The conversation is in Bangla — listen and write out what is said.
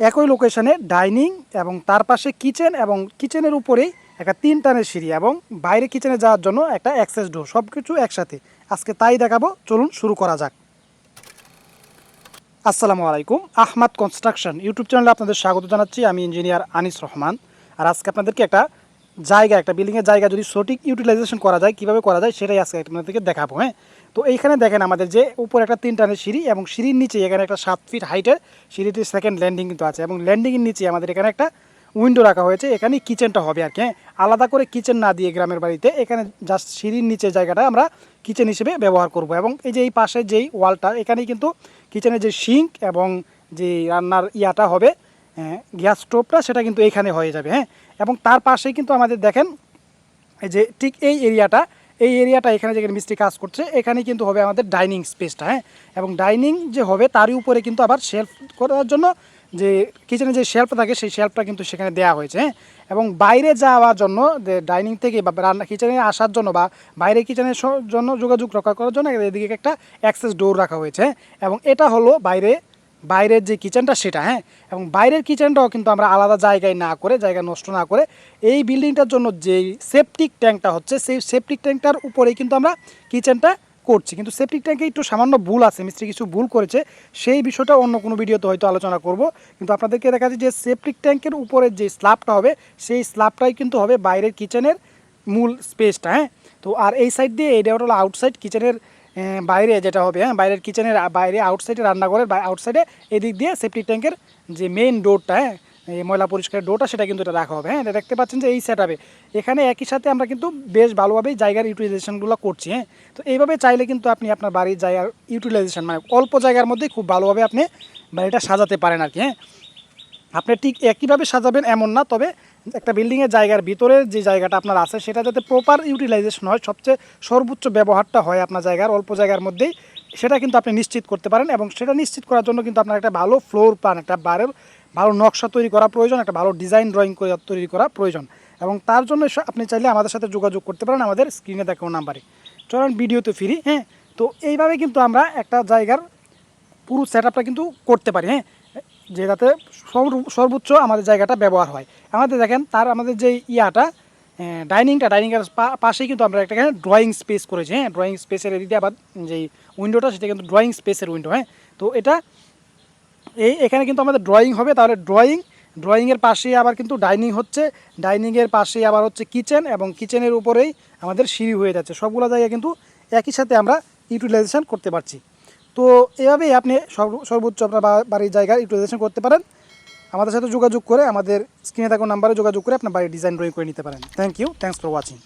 একই লোকেশনে ডাইনিং এবং তার পাশে কিচেন এবং কিচেনের উপরেই একটা তিন টানের সিঁড়ি এবং বাইরে কিচেনে যাওয়ার জন্য একটা অ্যাক্সেস ডোর সব কিছু একসাথে। আজকে তাই দেখাবো, চলুন শুরু করা যাক। আসসালামু আলাইকুম, আহমাদ কনস্ট্রাকশন ইউটিউব চ্যানেলে আপনাদের স্বাগত জানাচ্ছি। আমি ইঞ্জিনিয়ার আনিস রহমান। আর আজকে আপনাদেরকে একটা জায়গা, একটা বিল্ডিংয়ের জায়গা যদি সঠিক ইউটিলাইজেশন করা যায়, কীভাবে করা যায়, সেটাই আজকে আপনাদেরকে দেখাবো হ্যাঁ? তো এইখানে দেখেন আমাদের যে উপরে একটা তিন টানের সিঁড়ি এবং সিঁড়ির নিচে এখানে একটা সাত ফিট হাইটের সিঁড়িটির সেকেন্ড ল্যান্ডিং কিন্তু আছে এবং ল্যান্ডিংয়ের নিচে আমাদের এখানে একটা উইন্ডো রাখা হয়েছে। এখানে কিচেনটা হবে আর কি হ্যাঁ? আলাদা করে কিচেন না দিয়ে গ্রামের বাড়িতে এখানে জাস্ট সিঁড়ির নিচে জায়গাটা আমরা কিচেন হিসেবে ব্যবহার করব এবং এই যে এই পাশে যেই ওয়ালটা এখানেই কিন্তু কিচেনের যে সিঙ্ক এবং যে রান্নার ইয়াটা হবে গ্যাস স্টোভটা সেটা কিন্তু এখানে হয়ে যাবে হ্যাঁ? এবং তার পাশেই কিন্তু আমাদের দেখেন, এই যে ঠিক এই এরিয়াটা এই এরিয়াটা এখানে যেখানে মিস্ত্রি কাজ করছে এখানে কিন্তু হবে আমাদের ডাইনিং স্পেসটা হ্যাঁ? এবং ডাইনিং যে হবে তারই উপরে কিন্তু আবার শেলফ করার জন্য যে কিচেনে যে শেলফ থাকে, সেই শেলফটা কিন্তু সেখানে দেওয়া হয়েছে হ্যাঁ? এবং বাইরে যাওয়ার জন্য ডাইনিং থেকে বা রান্না, কিচেনে আসার জন্য বা বাইরে কিচেনের জন্য যোগাযোগ রক্ষা করার জন্য এদিকে একটা অ্যাক্সেস ডোর রাখা হয়েছে হ্যাঁ? এবং এটা হলো বাইরে বাইরের যে কিচেনটা সেটা হ্যাঁ? এবং বাইরের কিচেনটাও কিন্তু আমরা আলাদা জায়গায় না করে জায়গা নষ্ট না করে এই বিল্ডিংটার জন্য যে সেপটিক ট্যাঙ্কটা হচ্ছে, সেই সেপটিক ট্যাঙ্কটার উপরেই কিন্তু আমরা কিচেনটা করছি। কিন্তু সেপটিক ট্যাঙ্কে একটু সামান্য ভুল আছে, মিস্ত্রি কিছু ভুল করেছে, সেই বিষয়টা অন্য কোনো ভিডিওতে হয়তো আলোচনা করব। কিন্তু আপনাদেরকে দেখা যাচ্ছে যে সেপটিক ট্যাঙ্কের উপরে যে স্ল্যাবটা হবে, সেই স্ল্যাবটাই কিন্তু হবে বাইরের কিচেনের মূল স্পেসটা হ্যাঁ? তো আর এই সাইড দিয়ে এটা হলো আউটসাইড কিচেনের বাইরে যেটা হবে হ্যাঁ বাইরের কিচেনের বাইরে আউটসাইডে রান্নাঘরের আউটসাইডে এদিক দিয়ে সেফটি ট্যাঙ্কের যে মেইন ডোরটা হ্যাঁ এই ময়লা পরিষ্কারের ডোরটা সেটা কিন্তু এটা রাখা হবে হ্যাঁ এটা দেখতে পাচ্ছেন যে এই সেট এখানে একই সাথে আমরা কিন্তু বেশ ভালোভাবেই জায়গার ইউটিলাইজেশনগুলো করছি হ্যাঁ। তো এইভাবে চাইলে কিন্তু আপনি আপনার বাড়ির জায়গার ইউটিলাইজেশন মানে অল্প জায়গার মধ্যেই খুব ভালোভাবে আপনি বাড়িটা সাজাতে পারেন আর কি হ্যাঁ। আপনি ঠিক একইভাবে সাজাবেন এমন না, তবে একটা বিল্ডিংয়ের জায়গার ভিতরে যে জায়গাটা আপনার আছে, সেটা যাতে প্রপার ইউটিলাইজেশন হয়, সবচেয়ে সর্বোচ্চ ব্যবহারটা হয় আপনার জায়গার, অল্প জায়গার মধ্যেই, সেটা কিন্তু আপনি নিশ্চিত করতে পারেন এবং সেটা নিশ্চিত করার জন্য কিন্তু আপনার একটা ভালো ফ্লোর প্ল্যান একটা বারের ভালো নকশা তৈরি করা প্রয়োজন, একটা ভালো ডিজাইন ড্রয়িং তৈরি করা প্রয়োজন। এবং তার জন্য আপনি চাইলে আমাদের সাথে যোগাযোগ করতে পারেন, আমাদের স্ক্রিনে দেখানো নাম্বারে চলেন ভিডিওতে ফিরি হ্যাঁ? তো এইভাবে কিন্তু আমরা একটা জায়গার পুরো সেট কিন্তু করতে পারি হ্যাঁ? যে সর্ব- সর্বোচ্চ আমাদের জায়গাটা ব্যবহার হয়। আমাদের দেখেন, তার আমাদের যে ইয়াটা ডাইনিংটা, ডাইনিংয়ের পাশেই কিন্তু আমরা একটা ড্রয়িং স্পেস করেছি হ্যাঁ? ড্রয়িং স্পেসের এদিকে আবার যেই উইন্ডোটা সেটা কিন্তু ড্রয়িং স্পেসের উইন্ডো হ্যাঁ? তো এটা এই, এখানে কিন্তু আমাদের ড্রয়িং হবে। তাহলে ড্রয়িং ড্রয়িংয়ের পাশেই আবার কিন্তু ডাইনিং হচ্ছে। ডাইনিংয়ের পাশেই আবার হচ্ছে কিচেন এবং কিচেনের উপরেই আমাদের সিঁড়ি হয়ে যাচ্ছে। সবগুলো জায়গায় কিন্তু একই সাথে আমরা ইউটিলাইজেশন করতে পারছি। তো এভাবেই আপনি সর্ব- সর্বোচ্চ আপনার বাড়ির জায়গার ইউটিলাইজেশন করতে পারেন। আমাদের সাথে যোগাযোগ করে আমাদের স্ক্রিনে থাকা নাম্বারে যোগাযোগ করে আপনার বাড়ির ডিজাইন ড্রয়িং করে নিতে পারেন। Thank you thanks for watching